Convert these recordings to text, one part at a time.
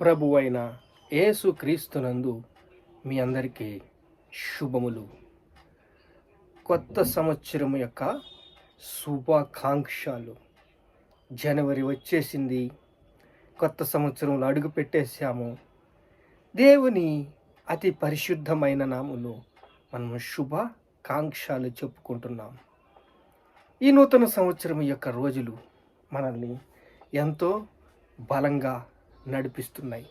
ప్రభు అయిన యేసు క్రీస్తునందు మీ అందరికీ శుభములు. కొత్త సంవత్సరం యొక్క శుభాకాంక్షలు. జనవరి వచ్చేసింది. కొత్త సంవత్సరంలో అడుగు పెట్టేశాము. దేవుని అతి పరిశుద్ధమైన నాములో మనం శుభాకాంక్షలు చెప్పుకుంటున్నాం. ఈ నూతన సంవత్సరం యొక్క రోజులు మనల్ని ఎంతో బలంగా నడిపిస్తున్నాయి.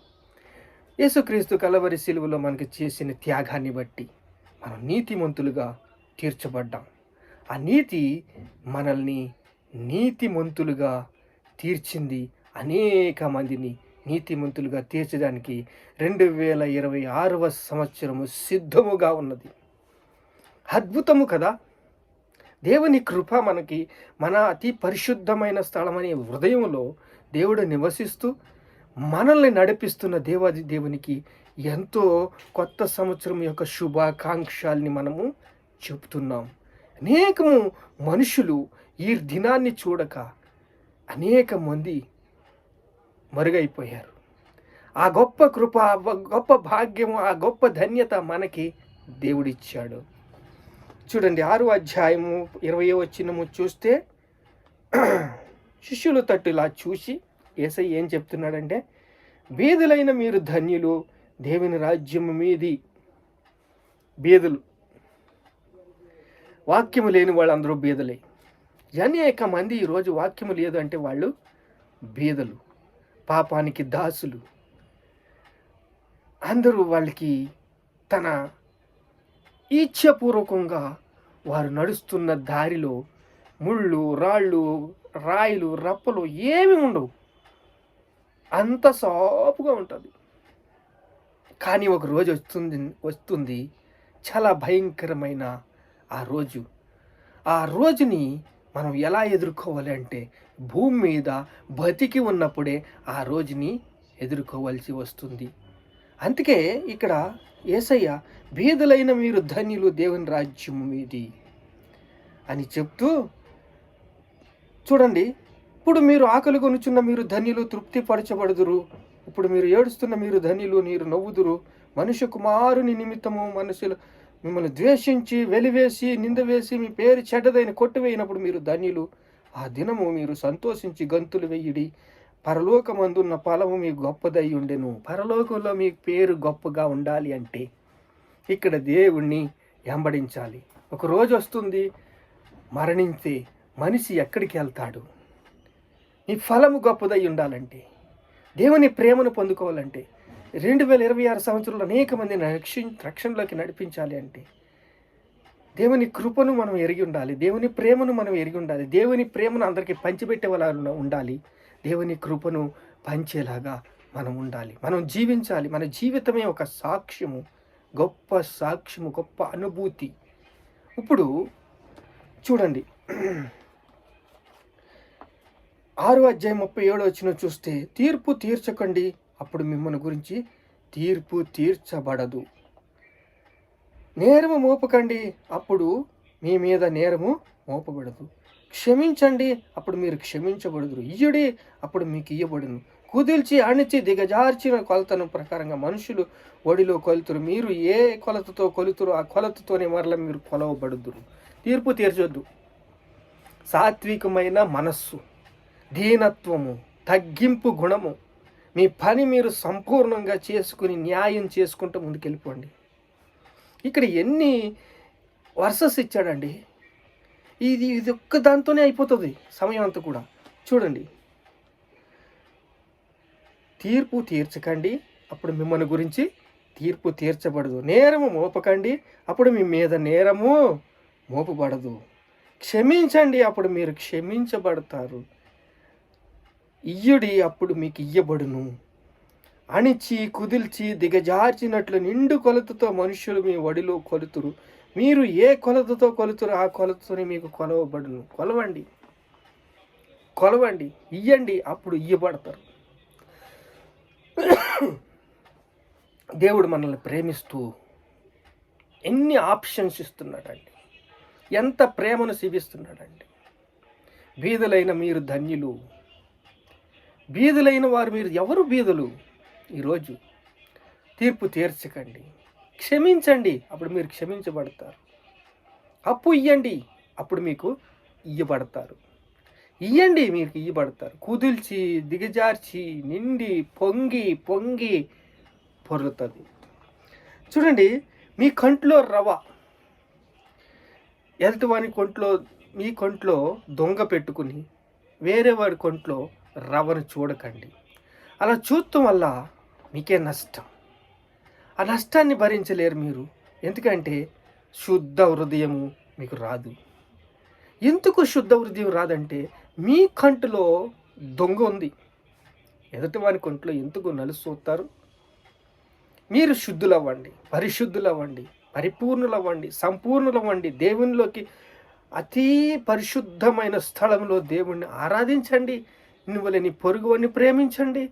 యేసుక్రీస్తు కలవరి శిలువలో మనకి చేసిన త్యాగాన్ని బట్టి మనం నీతిమంతులుగా తీర్చబడ్డాం. ఆ నీతి మనల్ని నీతిమంతులుగా తీర్చింది అనేక మందిని నీతిమంతులుగా తీర్చడానికి రెండు వేల ఇరవై ఆరవ సంవత్సరము సిద్ధముగా ఉన్నది. అద్భుతము కదా! దేవుని కృప మనకి మన అతి పరిశుద్ధమైన స్థలమనే హృదయంలో దేవుడు నివసిస్తూ మనల్ని నడిపిస్తున్న దేవాది దేవునికి ఎంతో కొత్త సంవత్సరం యొక్క శుభాకాంక్షల్ని మనము చెబుతున్నాం అనేకము మనుషులు ఈ దినాన్ని చూడక అనేక మంది మరుగైపోయారు. ఆ గొప్ప కృప గొప్ప భాగ్యము ఆ గొప్ప ధన్యత మనకి దేవుడిచ్చాడు. చూడండి ఆరు అధ్యాయము ఇరవై వచ్చినము చూస్తే శిష్యులు తట్టు ఇలా చూసి ఏసై ఏం చెప్తున్నాడంటే బీదులైన మీరు ధన్యులు దేవుని రాజ్యం మీది బీదులు. వాక్యము లేని వాళ్ళందరూ బీదలే. అనేక మంది ఈరోజు వాక్యము లేదు అంటే వాళ్ళు బీదలు పాపానికి దాసులు. అందరూ వాళ్ళకి తన ఈచ్ఛపూర్వకంగా వారు నడుస్తున్న దారిలో ముళ్ళు రాళ్ళు రాయిలు రప్పలు ఏమి ఉండవు. అంత సాపుగా ఉంటుంది. కానీ ఒక రోజు వస్తుంది వస్తుంది చాలా భయంకరమైన ఆ రోజు. ఆ రోజుని మనం ఎలా ఎదుర్కోవాలి అంటే భూమి మీద బతికి ఉన్నప్పుడే ఆ రోజుని ఎదుర్కోవాల్సి వస్తుంది. అందుకే ఇక్కడ ఏసయ్య బీదలైన మీరు ధన్యులు దేవుని రాజ్యం మీది అని చెప్తూ చూడండి ఇప్పుడు మీరు ఆకలి కొనుచున్న మీరు ధన్యులు తృప్తిపరచబడుదురు. ఇప్పుడు మీరు ఏడుస్తున్న మీరు ధన్యులు మీరు నవ్వుదురు. మనుష్య కుమారుని నిమిత్తము మనుషులు మిమ్మల్ని ద్వేషించి వెలివేసి నింద వేసి మీ పేరు చెడ్డదైన కొట్టివేయినప్పుడు మీరు ధన్యులు ఆ దినము మీరు సంతోషించి గంతులు వెయ్యిడి పరలోకమందున్న ఫలము మీకు గొప్పదై ఉండెను. పరలోకంలో మీ పేరు గొప్పగా ఉండాలి అంటే ఇక్కడ దేవుణ్ణి వెంబడించాలి ఒక రోజు వస్తుంది మరణించే మనిషి ఎక్కడికి వెళ్తాడు? నీ ఫలము గొప్పదై ఉండాలంటే దేవుని ప్రేమను పొందుకోవాలంటే రెండు వేల ఇరవై ఆరు సంవత్సరంలో అనేక మందిని రక్షి రక్షణలోకి నడిపించాలి అంటే దేవుని కృపను మనం ఎరిగి ఉండాలి దేవుని ప్రేమను మనం ఎరిగి ఉండాలి దేవుని ప్రేమను అందరికీ పంచిపెట్టే వాళ్ళ ఉండాలి దేవుని కృపను పంచేలాగా మనం ఉండాలి మనం జీవించాలి మన జీవితమే ఒక సాక్ష్యము గొప్ప సాక్ష్యము గొప్ప అనుభూతి. ఇప్పుడు చూడండి. ఆరు అధ్యాయం ముప్పై ఏడు వచ్చిన చూస్తే తీర్పు తీర్చకండి. అప్పుడు మిమ్మల్ని గురించి తీర్పు తీర్చబడదు. నేరము మోపకండి. అప్పుడు మీ మీద నేరము మోపబడదు. క్షమించండి. అప్పుడు మీరు క్షమించబడదురు. ఇయ్యుడి అప్పుడు మీకు ఇయ్యబడును. కుదిల్చి అణిచి దిగజార్చిన కొలతను ప్రకారంగా మనుషులు ఒడిలో కొలుతురు. మీరు ఏ కొలతతో కొలుతురు ఆ కొలతతోనే మరల మీరు కొలవబడుదురు. తీర్పు తీర్చొద్దు. సాత్వికమైన మనస్సు. దీనత్వము తగ్గింపు గుణము. మీ పని మీరు సంపూర్ణంగా చేసుకుని న్యాయం చేసుకుంటూ ముందుకెళ్ళిపోండి. ఇక్కడ ఎన్ని వర్సెస్ ఇచ్చాడండి? ఇది ఇది ఒక్క దాంతోనే అయిపోతుంది సమయం అంతా కూడా. చూడండి. తీర్పు తీర్చకండి అప్పుడు మిమ్మల్ని గురించి తీర్పు తీర్చబడదు. నేరము మోపకండి అప్పుడు మీ మీద నేరము మోపబడదు. క్షమించండి అప్పుడు మీరు క్షమించబడతారు. ఇయ్యుడి అప్పుడు మీకు ఇయ్యబడును. అణిచి కుదిల్చి దిగజార్చినట్లు నిండు కొలతతో మనుషులు మీ వడిలో కొలుతురు. మీరు ఏ కొలతతో కొలుతురు ఆ కొలతతోనే మీకు కొలవబడును. కొలవండి. కొలవండి. ఇయ్యండి. అప్పుడు ఇయ్యబడతారు. దేవుడు మనల్ని ప్రేమిస్తూ ఎన్ని ఆప్షన్స్ ఇస్తున్నాడండి. ఎంత ప్రేమను శివిస్తున్నాడండి బీదలైన మీరు ధన్యులు. బీదులైన వారు మీరు ఎవరు బీదులు? ఈరోజు తీర్పు తీర్చకండి. క్షమించండి అప్పుడు మీరు క్షమించబడతారు. అప్పు ఇయ్యండి అప్పుడు మీకు ఇయ్యబడతారు. ఇయ్యండి మీకు ఇయ్యబడతారు. కుదిల్చి దిగజార్చి నిండి పొంగి పొంగి పొరులుతుంది చూడండి మీ కంట్లో రవ ఎదుటివాని కొంట్లో మీ కొంట్లో దొంగ పెట్టుకుని వేరే వాడి కొంట్లో రవ్వను చూడకండి. అలా చూడటం వల్ల మీకే నష్టం. ఆ నష్టాన్ని భరించలేరు మీరు. ఎందుకంటే శుద్ధ హృదయము మీకు రాదు. ఎందుకు శుద్ధ హృదయం రాదంటే మీ కంటిలో దొంగ ఉంది. ఎదుటి వారి కొంట్లో ఎందుకు నలుసూస్తారు మీరు శుద్ధులవ్వండి పరిశుద్ధులవ్వండి పరిపూర్ణులవ్వండి సంపూర్ణులవ్వండి. దేవునిలోకి అతి పరిశుద్ధమైన స్థలంలో దేవుణ్ణి ఆరాధించండి. నువ్వులే నీ పొరుగువని ప్రేమించండి.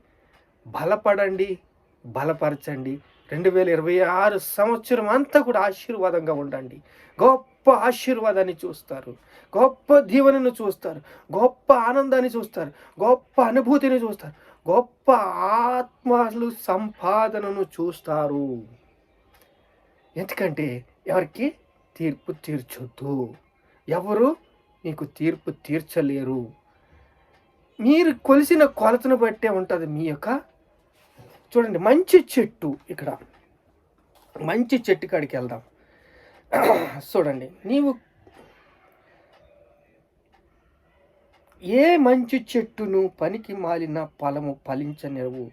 బలపడండి బలపరచండి. రెండు వేల ఇరవై ఆరు సంవత్సరం అంతా కూడా ఆశీర్వాదంగా ఉండండి. గొప్ప ఆశీర్వాదాన్ని చూస్తారు. గొప్ప దీవెనను చూస్తారు. గొప్ప ఆనందాన్ని చూస్తారు. గొప్ప అనుభూతిని చూస్తారు. గొప్ప ఆత్మలు సంపాదనను చూస్తారు. ఎందుకంటే ఎవరికి? తీర్పు తీర్చొద్దు. ఎవరు? నీకు తీర్పు తీర్చలేరు. మీరు కొలిసిన కొలతను బట్టే ఉంటుంది మీ యొక్క చూడండి మంచి చెట్టు ఇక్కడ. మంచి చెట్టు కాడికి వెళ్దాం. చూడండి నీవు ఏ మంచి చెట్టును పనికి మాలిన ఫలము ఫలించనివ్వు.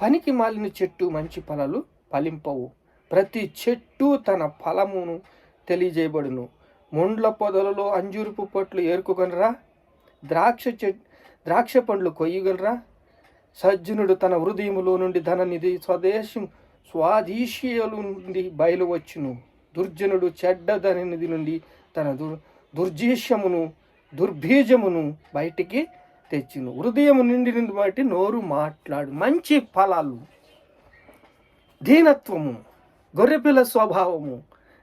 పనికి మాలిన చెట్టు మంచి ఫలాలు ఫలింపవు. ప్రతి చెట్టు తన ఫలమును తెలియజేయబడును. ముండ్ల పొదలలో అంజూరుపు పొట్లు ఏరుకుకొనరా. ద్రాక్ష చెట్టు ద్రాక్ష పండ్లు కొయ్యగలరా? సజ్జనుడు తన హృదయములో నుండి ధననిధి స్వదేశం స్వాధీశీయుల నుండి బయలువచ్చును. దుర్జనుడు చెడ్డ ధననిధి నుండి తన దుర్ దుర్జీష్యమును దుర్బీజమును బయటికి తెచ్చును. హృదయము నిండి నుండి బట్టి నోరు మాట్లాడు. మంచి ఫలాలు. దీనత్వము. గొర్రెపిల్ల స్వభావము.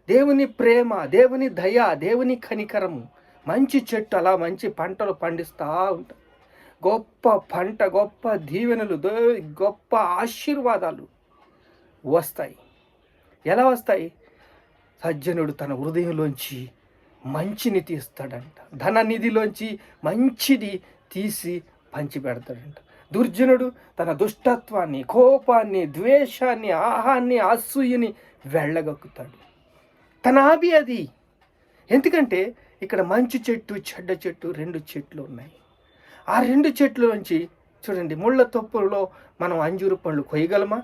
దేవుని ప్రేమ దేవుని దయ దేవుని కనికరము. మంచి చెట్టు అలా మంచి పంటలు పండిస్తూ ఉంటాయి గొప్ప పంట గొప్ప దీవెనలు గొప్ప ఆశీర్వాదాలు వస్తాయి. ఎలా వస్తాయి? సజ్జనుడు తన హృదయంలోంచి మంచిని తీస్తాడంట ధన నిధిలోంచి మంచిది తీసి పంచిపెడతాడంట. దుర్జనుడు తన దుష్టత్వాన్ని కోపాన్ని ద్వేషాన్ని ఆహాన్ని అసూయని వెళ్ళగక్కుతాడు. తన ఆబి అది. ఎందుకంటే ఇక్కడ మంచి చెట్టు చెడ్డ చెట్టు రెండు చెట్లు ఉన్నాయి. ఆ రెండు చెట్ల నుంచి చూడండి ముళ్ళ తొప్పులో మనం అంజూరు పండ్లు కొయ్యగలమా?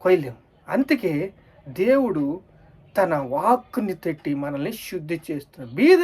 కొయ్యలేము. అందుకే దేవుడు తన వాక్కుని తట్టి మనల్ని శుద్ధి చేస్తున్నాడు బీద